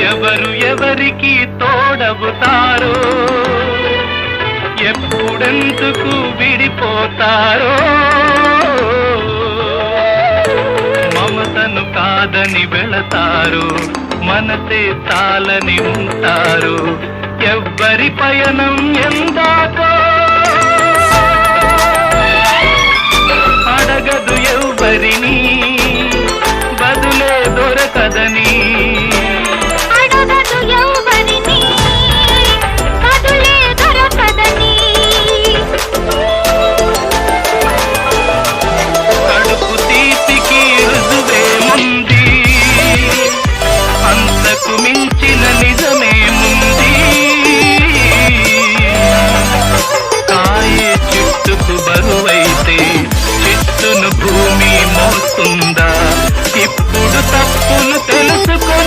ఎవరు ఎవరికి తోడవుతారో? ఎప్పుడెందుకు విడిపోతారో? మమతను కాదని వెళతారు మనసే తాలని ఉంటారు. ఎవ్వరి పయనం ఎందా కలలకు మించిన నిజమేముంది కాయే చెట్టుకు బరువైతే చెట్టును భూమి మోస్తుందా? ఇప్పుడు తప్పును తెలుసుకొని